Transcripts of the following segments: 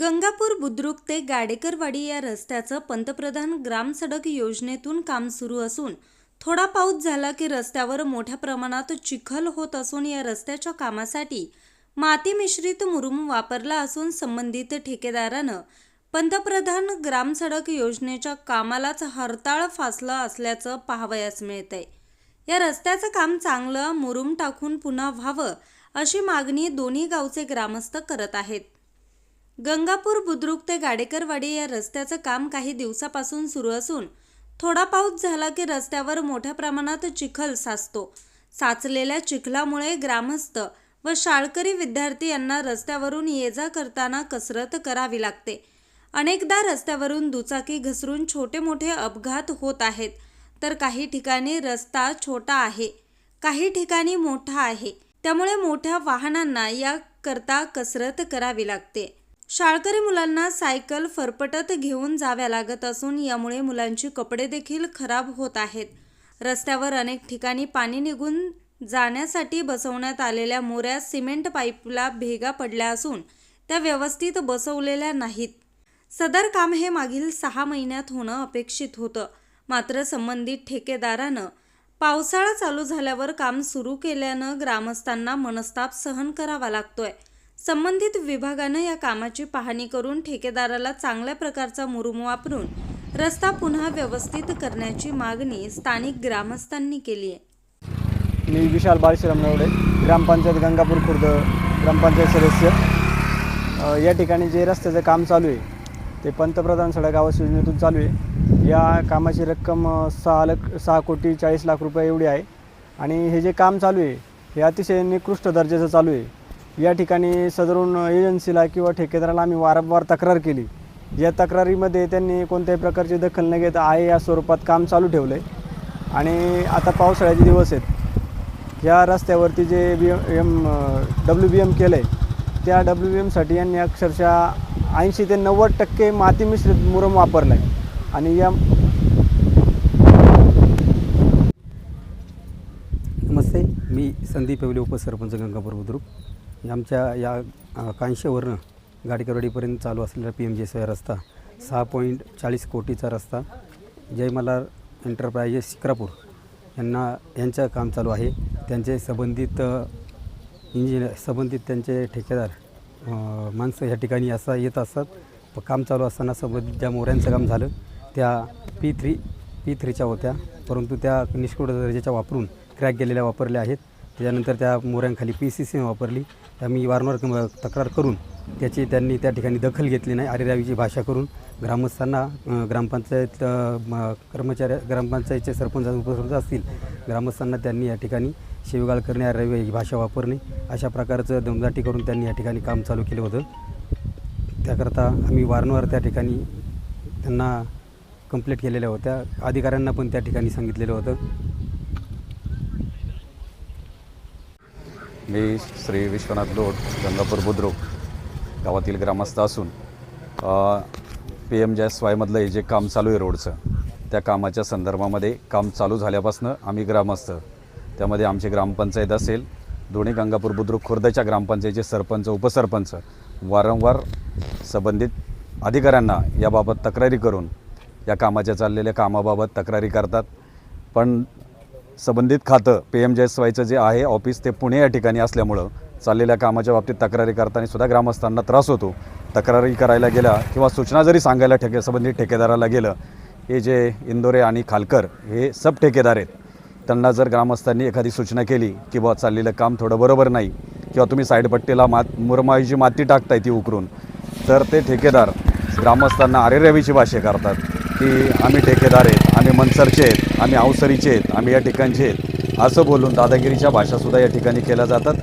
गंगापूर बुद्रुक ते गाडेकरवाडी या रस्त्याचं पंतप्रधान ग्रामसडक योजनेतून काम सुरू असून थोडा पाऊस झाला की रस्त्यावर मोठ्या प्रमाणात चिखल होत असून या रस्त्याच्या कामासाठी माती मिश्रित मुरुम वापरला असून संबंधित ठेकेदारानं पंतप्रधान ग्रामसडक योजनेच्या कामालाच हरताळ फासलं असल्याचं पाहावयास मिळतंय. या रस्त्याचं काम चांगलं मुरुम टाकून पुन्हा व्हावं अशी मागणी दोन्ही गावचे ग्रामस्थ करत आहेत. गंगापूर बुद्रुक ते गाडेकरवाडी या रस्त्याचं काम काही दिवसापासून सुरू असून थोडा पाऊस झाला की रस्त्यावर मोठ्या प्रमाणात चिखल साचतो. साचलेल्या चिखलामुळे ग्रामस्थ व शाळकरी विद्यार्थी यांना रस्त्यावरून ये जा करताना कसरत करावी लागते. अनेकदा रस्त्यावरून दुचाकी घसरून छोटे मोठे अपघात होत आहेत. तर काही ठिकाणी रस्ता छोटा आहे काही ठिकाणी मोठा आहे. त्यामुळे मोठ्या वाहनांना या करता कसरत करावी लागते. शाळकरी मुलांना सायकल फरफटत घेऊन जाव्या लागत असून यामुळे मुलांची कपडे देखील खराब होत आहेत. रस्त्यावर अनेक ठिकाणी पाणी निघून जाण्यासाठी बसवण्यात आलेल्या मोऱ्या सिमेंट पाईपला भेगा पडल्या असून त्या व्यवस्थित बसवलेल्या नाहीत. सदर काम हे मागील सहा महिन्यात होणं अपेक्षित होतं. मात्र संबंधित ठेकेदारानं पावसाळा चालू झाल्यावर काम सुरू केल्यानं ग्रामस्थांना मनस्ताप सहन करावा लागतोय. संबंधित विभागानं या कामाची पाहणी करून ठेकेदाराला चांगल्या प्रकारचा मुरुम वापरून रस्ता पुन्हा व्यवस्थित करण्याची मागणी स्थानिक ग्रामस्थांनी केली आहे. मी विशाल बाळश्राम नवडे ग्रामपंचायत गंगापूर खुर्द ग्रामपंचायत सदस्य. या ठिकाणी जे रस्त्याचं काम चालू आहे ते पंतप्रधान सडक आवास योजनेतून चालू आहे. या कामाची रक्कम सहा लाख सहा कोटी चाळीस लाख रुपये एवढी आहे. आणि हे जे काम चालू आहे हे अतिशय निकृष्ट दर्जाचं चालू आहे. या ठिकाणी सदरून एजन्सीला किंवा ठेकेदाराला आम्ही वारंवार तक्रार केली. या तक्रारीमध्ये त्यांनी कोणत्याही प्रकारची दखल न घेता आहे या स्वरूपात काम चालू ठेवलं आहे आणि आता पावसाळ्याचे दिवस आहेत. या रस्त्यावरती जे B M W B M केलं आहे त्या डब्ल्यू बी एमसाठी यांनी अक्षरशः ऐंशी ते नव्वद टक्के माती मिश्रित मुरम वापरला आहे आणि या नमस्ते मी संदीप येवले उपसरपंच गंगापूर बुद्रुक. आमच्या या कांशेवरनं गाडीकरवाडीपर्यंत चालू असलेला पी एम जे एस रस्ता सहा पॉईंट चाळीस कोटीचा रस्ता जय एंटरप्राइजेस शिक्रापूर यांना यांचं काम चालू आहे. त्यांचे संबंधित इंजिनियर संबंधित त्यांचे ठेकेदार माणसं ह्या ठिकाणी असा येत असतात. प काम चालू असताना संबंधित ज्या मोऱ्यांचं काम झालं त्या पी थ्री पी थ्रीच्या होत्या. परंतु त्या निष्कृत दर्जाच्या वापरून क्रॅक गेलेल्या वापरल्या आहेत. त्याच्यानंतर त्या मोऱ्यांखाली पी सी सी वापरली. त्या मी वारंवार तक्रार करून त्याची त्यांनी त्या ठिकाणी दखल घेतली नाही. आरेरावीची भाषा करून ग्रामस्थांना ग्रामपंचायत कर्मचाऱ्या ग्रामपंचायतचे सरपंच उपसरपंच असतील ग्रामस्थांना त्यांनी या ठिकाणी शिवगाळ करणे आरेरावी ही भाषा वापरणे अशा प्रकारचं दमदाटी करून त्यांनी या ठिकाणी काम चालू केलं होतं. त्याकरता आम्ही वारंवार त्या ठिकाणी त्यांना कंप्लेंट केलेल्या होत्या. अधिकाऱ्यांना पण त्या ठिकाणी सांगितलेलं होतं. मी श्री विश्वनाथ लोट गंगापूर बुद्रुक गावातील ग्रामस्थ असून पी एम जे स्वायमधलं वायमधलं हे जे काम चालू आहे रोडचं त्या कामाच्या संदर्भामध्ये काम चालू झाल्यापासून आम्ही ग्रामस्थ त्यामध्ये आमची ग्रामपंचायत असेल दोन्ही गंगापूर बुद्रुक खुर्दच्या ग्रामपंचायतीचे सरपंच उपसरपंच वारंवार संबंधित अधिकाऱ्यांना याबाबत तक्रारी करून या कामाच्या चाललेल्या कामाबाबत तक्रारी करतात. पण संबंधित खातं पी एम जे एस वायचं जे आहे ऑफिस ते पुणे या ठिकाणी असल्यामुळं चाललेल्या कामाच्या बाबतीत तक्रारी करताना सुद्धा ग्रामस्थांना त्रास होतो. तक्रारी करायला गेल्या किंवा सूचना जरी सांगायला ठेके संबंधित ठेकेदाराला गेलं हे जे इंदोरे आणि खालकर हे सब ठेकेदार आहेत त्यांना जर ग्रामस्थांनी एखादी सूचना केली की बा चाललेलं काम थोडं बरोबर नाही किंवा तुम्ही साईडपट्टीला मात मुरमाईची माती टाकताय ती उकरून तर ते ठेकेदार ग्रामस्थांना आरेरवीची भाषा करतात की आम्ही ठेकेदार आहेत आम्ही मनसरचे आहेत आम्ही अवसरीचे आहेत आम्ही या ठिकाणचे आहेत. असं बोलून दादागिरीच्या भाषासुद्धा या ठिकाणी केल्या जातात.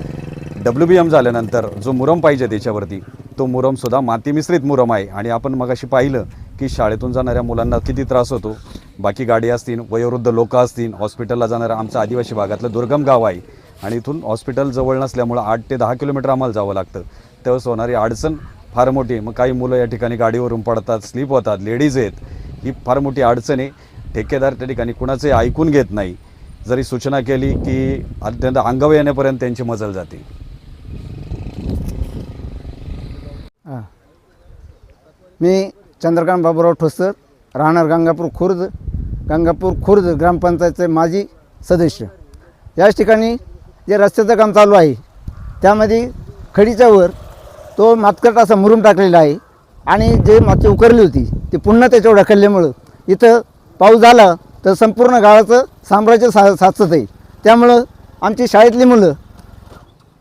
डब्ल्यू बी एम झाल्यानंतर जो मुरम पाहिजे त्याच्यावरती तो मुरमसुद्धा माती मिश्रित मुरम आहे. आणि आपण मगाशी पाहिलं की शाळेतून जाणाऱ्या मुलांना किती त्रास होतो. बाकी गाडी असतील वयोवृद्ध लोक असतील हॉस्पिटलला जाणारा आमचं आदिवासी भागातलं दुर्गम गाव आहे. आणि इथून हॉस्पिटल जवळ नसल्यामुळं आठ ते दहा किलोमीटर आम्हाला जावं लागतं. त्यावेळेस होणारी अडचण फार मोठी मग काही मुलं या ठिकाणी गाडीवरून पडतात स्लीप होतात लेडीज आहेत. ही फार मोठी अडचण आहे. ठेकेदार त्या ठिकाणी कुणाचे ऐकून घेत नाही जरी सूचना केली की अत्यंत अंगावर येण्यापर्यंत त्यांची मजल जाते. हां. मी चंद्रकांत बाबूराव ठोसर राहणार गंगापूर खुर्द गंगापूर खुर्द ग्रामपंचायतचे माजी सदस्य. याच ठिकाणी जे रस्त्याचं काम चालू आहे त्यामध्ये खडीच्या वर तो मातकट असा मुरुम टाकलेला आहे आणि जे माती उकरली होती ती पुन्हा त्याच्यावर ढकलल्यामुळं इथं पाऊस झाला तर संपूर्ण गावाचं साम्राज्य सा साचत आहे. त्यामुळं आमची शाळेतली मुलं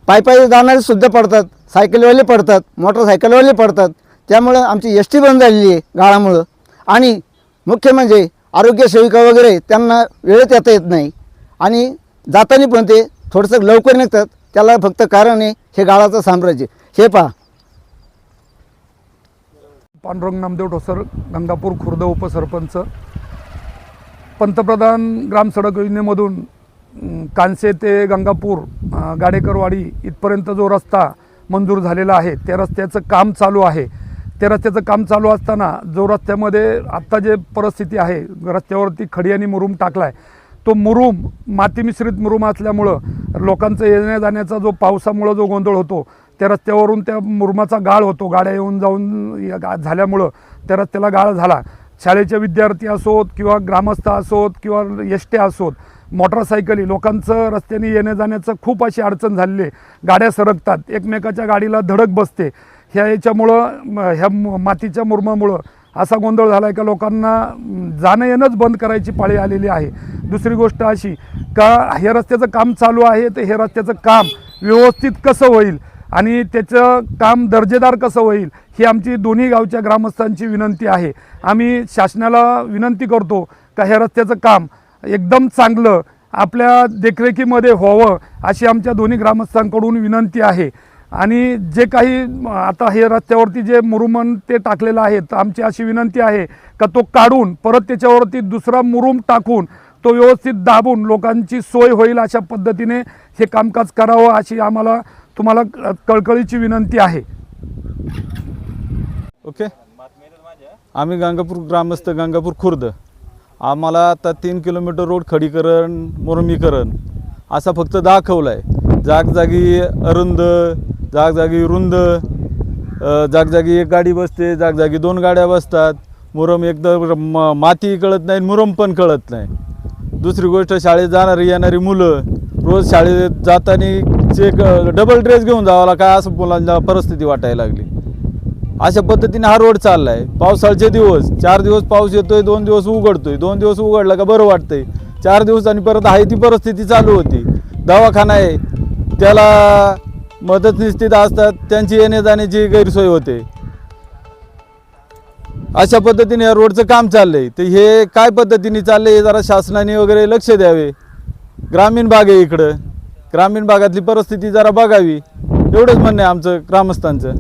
पायी जाणारे सुद्धा पडतात सायकलवाले पडतात मोटरसायकलवाले पडतात. त्यामुळं आमची एस टी बंद झालेली आहे गाळामुळं. आणि मुख्य म्हणजे आरोग्य सेविका वगैरे त्यांना वेळेत येता येत नाही. आणि जाताना पण ते थोडंसं लवकर निघतात. त्याला फक्त कारण आहे हे गाळाचं साम्राज्य. हे पहा. पांडुरंग नामदेव ठोसर गंगापूर खुर्द उपसरपंच पंतप्रधान ग्राम सडक योजनेमधून कांसे ते गंगापूर गाडेकरवाडी इथपर्यंत जो रस्ता मंजूर झालेला आहे त्या रस्त्याचं काम चालू आहे. त्या रस्त्याचं काम चालू असताना जो रस्त्यामध्ये आत्ता जे परिस्थिती आहे रस्त्यावरती खडी आणि मुरुम टाकला आहे तो मुरुम माती मिश्रित मुरुम असल्यामुळं लोकांचं येण्या जाण्याचा जो पावसामुळं जो गोंधळ होतो त्या रस्त्यावरून त्या मुरुमाचा गाळ होतो. गाड्या येऊन जाऊन या गा- झाल्यामुळं त्या रस्त्याला गाळ झाला. शाळेचे विद्यार्थी असोत किंवा ग्रामस्थ असोत किंवा एसटे असोत मोटरसायकली लोकांचं रस्त्याने येण्या जाण्याचं खूप अशी अडचण झालेली आहे. गाड्या सरकतात एकमेकाच्या गाडीला धडक बसते. ह्या याच्यामुळं ह्या मातीच्या मुरमामुळं असा गोंधळ झाला आहे का लोकांना जाणं येणंच बंद करायची पाळी आलेली आहे. दुसरी गोष्ट अशी का हे रस्त्याचं काम चालू आहे तर हे रस्त्याचं काम व्यवस्थित कसं होईल? आणि त्याचं काम दर्जेदार कसं होईल ही आमची दोन्ही गावच्या ग्रामस्थांची विनंती आहे. आम्ही शासनाला विनंती करतो का ह्या रस्त्याचं काम एकदम चांगलं आपल्या देखरेखीमध्ये व्हावं अशी आमच्या दोन्ही ग्रामस्थांकडून विनंती आहे. आणि जे काही आता हे रस्त्यावरती जे मुरुमन ते टाकलेलं आहे तर आमची अशी विनंती आहे का तो काढून परत त्याच्यावरती दुसरा मुरुम टाकून तो व्यवस्थित दाबून लोकांची सोय होईल अशा पद्धतीने हे कामकाज करावं अशी आम्हाला तुम्हाला कळकळीची विनंती आहे. ओके? आम्ही गंगापूर ग्रामस्थ गंगापूर खुर्द. आम्हाला आता तीन किलोमीटर रोड खडीकरण मुरमीकरण असा फक्त दाखवला आहे जागजागी अरुंद जागजागी रुंद जागजागी एक गाडी बसते जागजागी दोन गाड्या बसतात. मुरम एकदम माती कळत नाही मुरम पण कळत नाही. दुसरी गोष्ट शाळेत जाणारी येणारी मुलं रोज शाळेत जाताना चेक डबल ड्रेस घेऊन जावाला काय असं मुलांना परिस्थिती वाटायला लागली. अशा पद्धतीने हा रोड चालला आहे पावसाळ्याचे दिवस चार दिवस पाऊस येतोय दोन दिवस उघडतोय. दोन दिवस उघडला का बरं वाटतंय. चार दिवसांनी परत आहे ती परिस्थिती चालू होती. दवाखाना आहे. त्याला मदत निश्चित असतात त्यांची येणे जाण्याची गैरसोय होते. अशा पद्धतीने या रोडचं काम चाललंय. तर हे काय पद्धतीने चाललंय जरा शासनाने वगैरे लक्ष द्यावे. ग्रामीण भाग आहे इकडं. ग्रामीण भागातली परिस्थिती जरा बघावी. एवढंच म्हणणं आहे आमचं ग्रामस्थांचं.